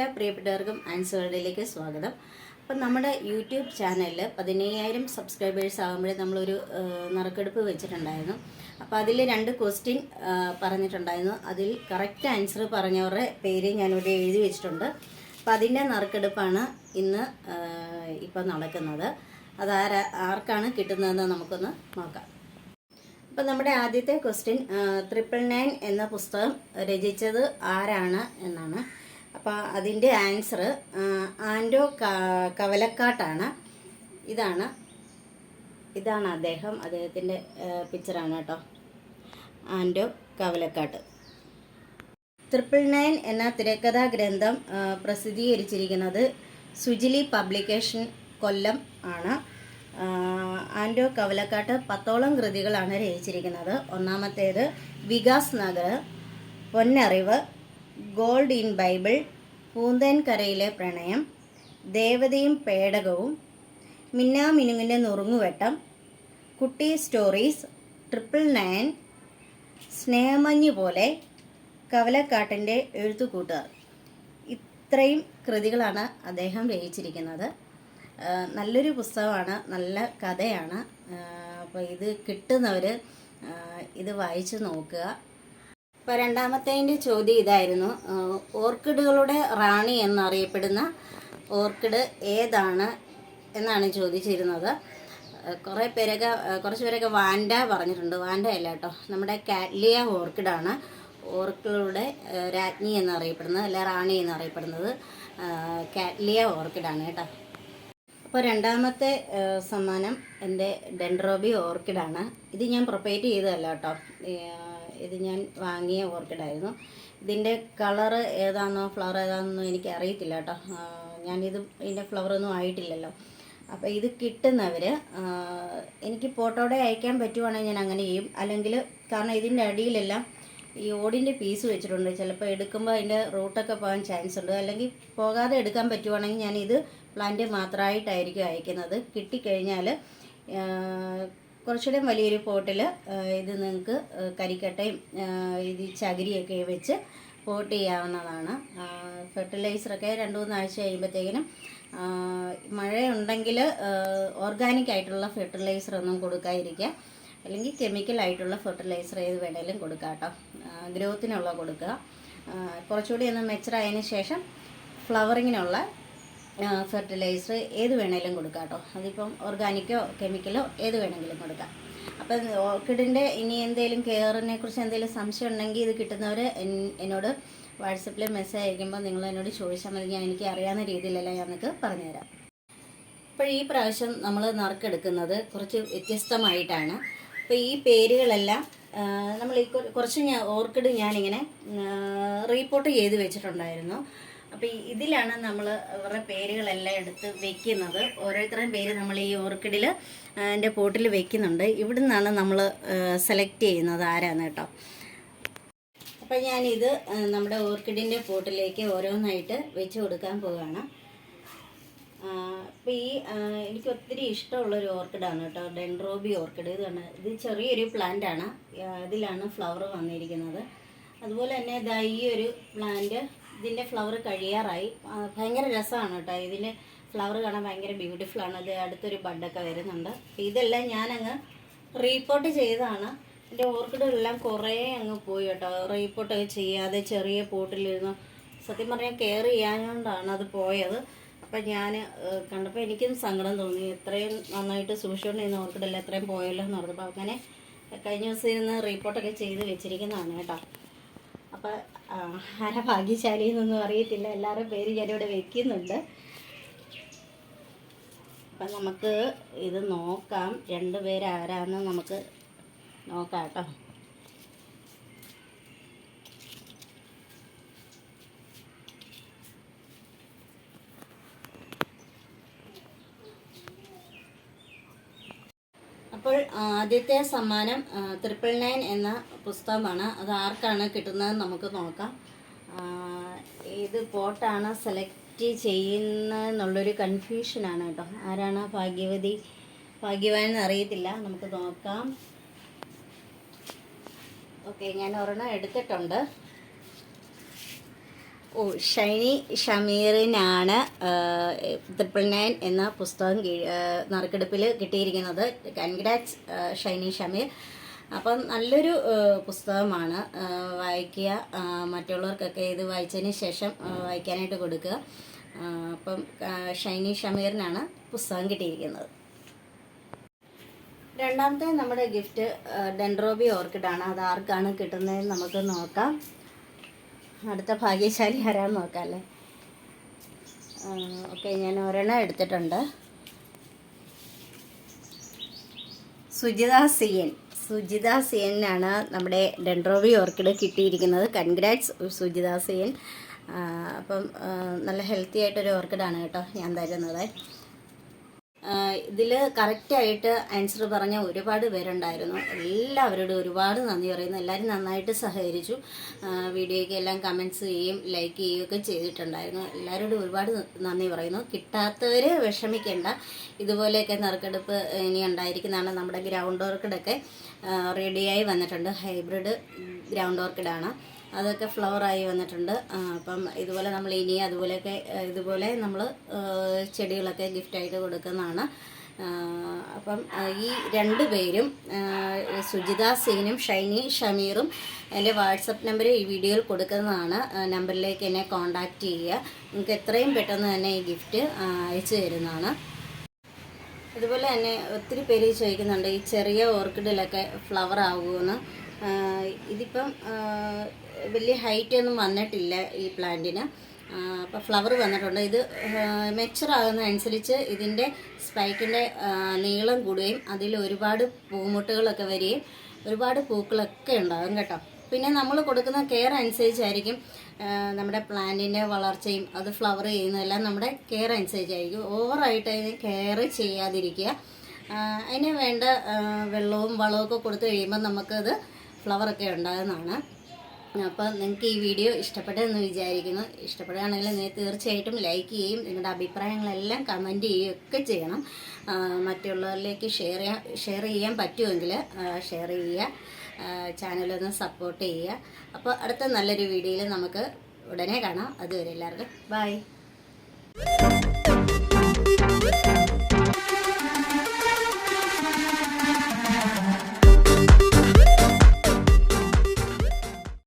എല്ലാ പ്രിയപ്പെട്ടവർക്കും ആൻസർ വേൾഡിലേക്ക് സ്വാഗതം. അപ്പം നമ്മുടെ യൂട്യൂബ് ചാനലിൽ പതിനയ്യായിരം സബ്സ്ക്രൈബേഴ്സ് ആകുമ്പോഴേ നമ്മളൊരു നറുക്കെടുപ്പ് വെച്ചിട്ടുണ്ടായിരുന്നു. അപ്പോൾ അതിൽ രണ്ട് ക്വസ്റ്റ്യൻ പറഞ്ഞിട്ടുണ്ടായിരുന്നു. അതിൽ കറക്റ്റ് ആൻസർ പറഞ്ഞവരുടെ പേര് ഞാനിവിടെ എഴുതി വെച്ചിട്ടുണ്ട്. അപ്പോൾ അതിന്റെ നറുക്കെടുപ്പാണ് ഇന്ന് ഇപ്പം നടക്കുന്നത്. ആരാ ആർക്കാണ് കിട്ടുന്നതെന്ന് നമുക്കൊന്ന് നോക്കാം. അപ്പം നമ്മുടെ ആദ്യത്തെ ക്വസ്റ്റ്യൻ ട്രിപ്പിൾ നയൻ എന്ന പുസ്തകം രചിച്ചത് ആരാണ് എന്നാണ്. അപ്പോൾ അതിന്റെ ആൻസർ ആൻഡോ കവലക്കാട്ടാണ്. ഇതാണ്. ഇതാണ് അദ്ദേഹം അദ്ദേഹത്തിന്റെ പിക്ചറാണ് കേട്ടോ. ആൻഡോ കവലക്കാട്ട്. ട്രിപ്പിൾ നയൻ എന്ന തിരക്കഥാ ഗ്രന്ഥം പ്രസിദ്ധീകരിച്ചിരിക്കുന്നത് സുജിലി പബ്ലിക്കേഷൻ കൊല്ലം ആണ്. ആൻഡോ കവലക്കാട്ട് പത്തോളം കൃതികളാണ് രചിച്ചിരിക്കുന്നത്. ഒന്നാമത്തേത് വികാസ് നഗർ പൊന്നറിവ് ഗോൾഡ് ഇൻ ബൈബിൾ പൂന്തൻകരയിലെ പ്രണയം ദേവതയും പേടകവും മിന്നാമിനുങ്ങിന്റെ നുറുങ്ങുവെട്ടം കുട്ടി സ്റ്റോറീസ് ട്രിപ്പിൾ നയൻ സ്നേഹമഞ്ഞ് പോലെ കവലക്കാട്ടിന്റെ എഴുത്തുകൂട്ടുകാർ. ഇത്രയും കൃതികളാണ് അദ്ദേഹം രചിച്ചിരിക്കുന്നത്. നല്ലൊരു പുസ്തകമാണ് നല്ല കഥയാണ്. അപ്പോൾ ഇത് കിട്ടുന്നവർ ഇത് വായിച്ചു നോക്കുക. അപ്പോൾ രണ്ടാമത്തേന്റെ ചോദ്യം ഇതായിരുന്നു. ഓർക്കിഡുകളുടെ റാണി എന്നറിയപ്പെടുന്ന ഓർക്കിഡ് ഏതാണ് എന്നാണ് ചോദിച്ചിരുന്നത്. കുറെ പേരൊക്കെ കുറച്ച് പേരൊക്കെ വാൻഡ പറഞ്ഞിട്ടുണ്ട്. വാൻഡ അല്ല കേട്ടോ. നമ്മുടെ കാറ്റ്ലിയ ഓർക്കിഡാണ് ഓർക്കിഡുകളുടെ രാജ്ഞി എന്നറിയപ്പെടുന്നത് അല്ല റാണി എന്നറിയപ്പെടുന്നത്. കാറ്റ്ലിയ ഓർക്കിഡാണ് കേട്ടോ. അപ്പോൾ രണ്ടാമത്തെ സമ്മാനം എന്റെ ഡെൻഡ്രോബി ഓർക്കിഡാണ്. ഇത് ഞാൻ പ്രൊപ്പറേറ്റ് ചെയ്തതല്ല കേട്ടോ. ഇത് ഞാൻ വാങ്ങിയ ഓർക്കിഡായിരുന്നു. ഇതിന്റെ കളറ് ഏതാണെന്നോ ഫ്ലവർ ഏതാണെന്നോ എനിക്ക് അറിയത്തില്ല കേട്ടോ ഞാനിത് ഇതിന്റെ ഫ്ലവറൊന്നും ആയിട്ടില്ലല്ലോ. അപ്പോൾ ഇത് കിട്ടുന്നവർ എനിക്ക് ഫോട്ടോടെ അയക്കാൻ പറ്റുവാണെങ്കിൽ ഞാൻ അങ്ങനെ ചെയ്യും. അല്ലെങ്കിൽ കാരണം ഇതിന്റെ അടിയിലെല്ലാം ഈ ഓടിന്റെ പീസ് വെച്ചിട്ടുണ്ട്. ചിലപ്പോൾ എടുക്കുമ്പോൾ അതിന്റെ റൂട്ടൊക്കെ പോകാൻ ചാൻസ് ഉണ്ട്. അല്ലെങ്കിൽ പോകാതെ എടുക്കാൻ പറ്റുവാണെങ്കിൽ ഞാനിത് പ്ലാന്റ് മാത്രമായിട്ടായിരിക്കും അയക്കുന്നത്. കിട്ടിക്കഴിഞ്ഞാൽ കുറച്ചുകൂടെ വലിയൊരു പോട്ടിൽ ഇത് നിങ്ങൾക്ക് കരിക്കട്ടയും ഇത് ചകിരിയൊക്കെ വെച്ച് പോട്ട് ചെയ്യാവുന്നതാണ്. ഫെർട്ടിലൈസറൊക്കെ രണ്ട് മൂന്നാഴ്ച കഴിയുമ്പോഴത്തേക്കിനും മഴയുണ്ടെങ്കിൽ ഓർഗാനിക് ആയിട്ടുള്ള ഫെർട്ടിലൈസർ ഒന്നും കൊടുക്കാതിരിക്കുക. അല്ലെങ്കിൽ കെമിക്കൽ ആയിട്ടുള്ള ഫെർട്ടിലൈസർ ഏത് വേണേലും കൊടുക്കുക കേട്ടോ. ഗ്രോത്തിനുള്ള കൊടുക്കുക. കുറച്ചുകൂടി ഒന്ന് മെച്ചറായതിന് ശേഷം ഫ്ലവറിങ്ങിനുള്ള ഫെർട്ടിലൈസർ ഏത് വേണേലും കൊടുക്കാം കേട്ടോ. അതിപ്പം ഓർഗാനിക്കോ കെമിക്കലോ ഏത് വേണമെങ്കിലും കൊടുക്കാം. അപ്പം ഓർക്കിഡിന്റെ ഇനി എന്തെങ്കിലും കെയറിനെ കുറിച്ച് എന്തെങ്കിലും സംശയം ഉണ്ടെങ്കിൽ ഇത് കിട്ടുന്നവർ എന്നോട് വാട്സപ്പിൽ മെസ്സേജ് അയക്കുമ്പോൾ നിങ്ങൾ എന്നോട് ചോദിച്ചാൽ മതി. ഞാൻ എനിക്ക് അറിയാവുന്ന രീതിയിലല്ല ഞാൻ നിങ്ങൾക്ക് പറഞ്ഞുതരാം. അപ്പോൾ ഈ പ്രാവശ്യം നമ്മൾ നറുക്കെടുക്കുന്നത് കുറച്ച് വ്യത്യസ്തമായിട്ടാണ്. അപ്പോൾ ഈ പേരുകളെല്ലാം നമ്മൾ ഈ കുറ- കുറച്ച് ഞാൻ ഓർക്കിഡ് ഞാനിങ്ങനെ റീപ്പോർട്ട് ചെയ്ത് വെച്ചിട്ടുണ്ടായിരുന്നു. അപ്പോൾ ഇതിലാണ് നമ്മൾ അവരുടെ പേരുകളെല്ലാം എടുത്ത് വെക്കുന്നത്. ഓരോരുത്തരുടെയും പേര് നമ്മൾ ഈ ഓർക്കിഡിൽ എന്റെ പോട്ടിൽ വെക്കുന്നുണ്ട്. ഇവിടെ നിന്നാണ് നമ്മൾ സെലക്ട് ചെയ്യുന്നത് ആരാന്ന് കേട്ടോ. അപ്പം ഞാനിത് നമ്മുടെ ഓർക്കിഡിന്റെ പോട്ടിലേക്ക് ഓരോന്നായിട്ട് വെച്ച് കൊടുക്കാൻ പോവുകയാണ് അപ്പോൾ ഈ എനിക്ക് ഒത്തിരി ഇഷ്ടമുള്ളൊരു ഓർക്കിഡാണ് കേട്ടോ. ഡെൻഡ്രോബി ഓർക്കിഡ് ഇത് കണ്ട് ഇത് ചെറിയൊരു പ്ലാന്റ് ആണ്. ഇതിലാണ് ഫ്ലവർ വന്നിരിക്കുന്നത്. അതുപോലെ തന്നെ ഇതാ ഈ ഒരു പ്ലാന്റ് ഇതിന്റെ ഫ്ലവർ കഴിയാറായി. ഭയങ്കര രസമാണ് കേട്ടോ. ഇതിന്റെ ഫ്ലവർ കാണാൻ ഭയങ്കര ബ്യൂട്ടിഫുൾ ആണ്. അത് അടുത്തൊരു ബഡൊക്കെ വരുന്നുണ്ട്. അപ്പോൾ ഇതെല്ലാം ഞാനങ്ങ് റീപ്പോർട്ട് ചെയ്തതാണ്. എന്റെ ഓർക്കിഡുകളെല്ലാം കുറേ അങ്ങ് പോയി കേട്ടോ. റീപ്പോർട്ടൊക്കെ ചെയ്യാതെ ചെറിയ പോട്ടിലിരുന്ന് സത്യം പറഞ്ഞാൽ കെയർ ചെയ്യാഞ്ഞുകൊണ്ടാണ് അത് പോയത്. അപ്പം ഞാൻ കണ്ടപ്പോൾ എനിക്കും സങ്കടം തോന്നി. ഇത്രയും നന്നായിട്ട് സൂക്ഷിച്ചുകൊണ്ടിരുന്ന ഓർക്കിഡെല്ലാം എത്രയും പോയല്ലോ എന്ന് പറഞ്ഞപ്പോൾ അങ്ങനെ കഴിഞ്ഞ ദിവസം ഇരുന്ന് റീപ്പോർട്ടൊക്കെ ചെയ്ത് വെച്ചിരിക്കുന്നതാണ് കേട്ടോ. അപ്പം ആരാ ഭാഗ്യശാലി എന്നൊന്നും അറിയത്തില്ല. എല്ലാവരുടെ പേര് ഞാനിവിടെ വെക്കുന്നുണ്ട്. അപ്പം നമുക്ക് ഇത് നോക്കാം. രണ്ട് പേരാരാന്ന് നമുക്ക് നോക്കാം കേട്ടോ. അപ്പോൾ ആദ്യത്തെ സമ്മാനം ട്രിപ്പിൾ നയൻ എന്ന പുസ്തകമാണ്. അത് ആർക്കാണ് കിട്ടുന്നത് നമുക്ക് നോക്കാം. ഏത് പോട്ടാണ് സെലക്ട് ചെയ്യുന്നതെന്നുള്ളൊരു കൺഫ്യൂഷനാണ് കേട്ടോ. ആരാണ് ഭാഗ്യവതി ഭാഗ്യവാൻ അറിയത്തില്ല. നമുക്ക് നോക്കാം. ഓക്കെ ഞാൻ ഒരെണ്ണം എടുത്തിട്ടുണ്ട്. ഓ ഷൈനി ഷമീറിനാണ് ട്രിപ്പിൾ നയൻ എന്ന പുസ്തകം നറുക്കെടുപ്പിൽ കിട്ടിയിരിക്കുന്നത്. കൻഗ്രാറ്റ്സ് ഷൈനി ഷമീർ. അപ്പം നല്ലൊരു പുസ്തകമാണ്. വായിക്കുക മറ്റുള്ളവർക്കൊക്കെ ഇത് വായിച്ചതിന് ശേഷം വായിക്കാനായിട്ട് കൊടുക്കുക. അപ്പം ഷൈനി ഷമീറിനാണ് പുസ്തകം കിട്ടിയിരിക്കുന്നത്. രണ്ടാമത്തെ നമ്മുടെ ഗിഫ്റ്റ് ഡെൻഡ്രോബി ഓർക്കിഡാണ്. അത് ആർക്കാണ് കിട്ടുന്നതെന്ന് നമുക്ക് നോക്കാം. അടുത്ത ഭാഗ്യശാലി ആരാന്ന് നോക്കാം അല്ലേ ഓക്കെ ഞാൻ ഒരെണ്ണം എടുത്തിട്ടുണ്ട്. Sujitha C N. Sujitha C എന്നാണ് നമ്മുടെ ഡെൻഡ്രോവി ഓർക്കിഡ് കിട്ടിയിരിക്കുന്നത്. Congrats Sujitha C N. അപ്പം നല്ല ഹെൽത്തി ആയിട്ടൊരു ഓർക്കിഡാണ് കേട്ടോ ഞാൻ തരുന്നത്. ഇതിൽ കറക്റ്റായിട്ട് ആൻസർ പറഞ്ഞ ഒരുപാട് പേരുണ്ടായിരുന്നു. എല്ലാവരോടും ഒരുപാട് നന്ദി പറയുന്നു. എല്ലാവരും നന്നായിട്ട് സഹകരിച്ചു. വീഡിയോയ്ക്ക് എല്ലാം കമൻസ് ചെയ്യുകയും ലൈക്ക് ചെയ്യുകയൊക്കെ ചെയ്തിട്ടുണ്ടായിരുന്നു. എല്ലാവരോടും ഒരുപാട് നന്ദി പറയുന്നു. കിട്ടാത്തവർ വിഷമിക്കേണ്ട. ഇതുപോലെയൊക്കെ നറുക്കെടുപ്പ് ഇനി ഉണ്ടായിരിക്കുന്നതാണ് നമ്മുടെ ഗ്രൗണ്ട് ഓർക്കിഡൊക്കെ റെഡിയായി വന്നിട്ടുണ്ട്. ഹൈബ്രിഡ് ഗ്രൗണ്ട് ഓർക്കിഡാണ് അതൊക്കെ ഫ്ലവറായി വന്നിട്ടുണ്ട്. അപ്പം ഇതുപോലെ നമ്മൾ ഇനി അതുപോലെയൊക്കെ ഇതുപോലെ നമ്മൾ ചെടികളൊക്കെ ഗിഫ്റ്റായിട്ട് കൊടുക്കുന്നതാണ്. അപ്പം ഈ രണ്ട് പേരും സുജിത സീനും ഷൈനി ഷമീറും എന്റെ വാട്സപ്പ് നമ്പർ ഈ വീഡിയോയിൽ കൊടുക്കുന്നതാണ്. നമ്പറിലേക്ക് എന്നെ കോൺടാക്റ്റ് ചെയ്യുക. നിങ്ങൾക്ക് എത്രയും പെട്ടെന്ന് തന്നെ ഈ ഗിഫ്റ്റ് അയച്ചു തരുന്നതാണ്. അതുപോലെ തന്നെ ഒത്തിരി പേര് ചോദിക്കുന്നുണ്ട് ഈ ചെറിയ ഓർക്കിഡിലൊക്കെ ഫ്ലവർ ആകുമെന്ന് ഇതിപ്പം വലിയ ഹൈറ്റ് ഒന്നും വന്നിട്ടില്ല ഈ പ്ലാന്റിന് അപ്പോൾ ഫ്ലവർ വന്നിട്ടുണ്ട്. ഇത് മെച്ചർ ആകുന്നതനുസരിച്ച് ഇതിന്റെ സ്പൈക്കിന്റെ നീളം കൂടുകയും അതിൽ ഒരുപാട് പൂമുട്ടുകളൊക്കെ വരികയും ഒരുപാട് പൂക്കളൊക്കെ ഉണ്ടാകും കേട്ടോ. പിന്നെ നമ്മൾ കൊടുക്കുന്ന കെയർ അനുസരിച്ചായിരിക്കും നമ്മുടെ പ്ലാന്റിന്റെ വളർച്ചയും അത് ഫ്ലവർ ചെയ്യുന്നതെല്ലാം നമ്മുടെ കെയർ അനുസരിച്ചായിരിക്കും. ഓവറായിട്ട് അതിന് കെയർ ചെയ്യാതിരിക്കുക. അതിന് വേണ്ട വെള്ളവും വളവും ഒക്കെ കൊടുത്തു കഴിയുമ്പോൾ നമുക്കത് ഫ്ലവറൊക്കെ ഉണ്ടാകുന്നതാണ്. അപ്പോൾ നിങ്ങൾക്ക് ഈ വീഡിയോ ഇഷ്ടപ്പെട്ടെന്ന് വിചാരിക്കുന്നു. ഇഷ്ടപ്പെടുകയാണെങ്കിൽ നിങ്ങൾ തീർച്ചയായിട്ടും ലൈക്ക് ചെയ്യും നിങ്ങളുടെ അഭിപ്രായങ്ങളെല്ലാം കമന്റ് ചെയ്യുകയൊക്കെ ചെയ്യണം. മറ്റുള്ളവരിലേക്ക് ഷെയർ ചെയ്യാൻ ഷെയർ ചെയ്യാൻ പറ്റുമെങ്കിൽ ഷെയർ ചെയ്യുക ചാനലൊന്ന് സപ്പോർട്ട് ചെയ്യുക. അപ്പോൾ അടുത്ത നല്ലൊരു വീഡിയോയിൽ നമുക്ക് ഉടനെ കാണാം. അതുവരെ എല്ലാവർക്കും ബൈ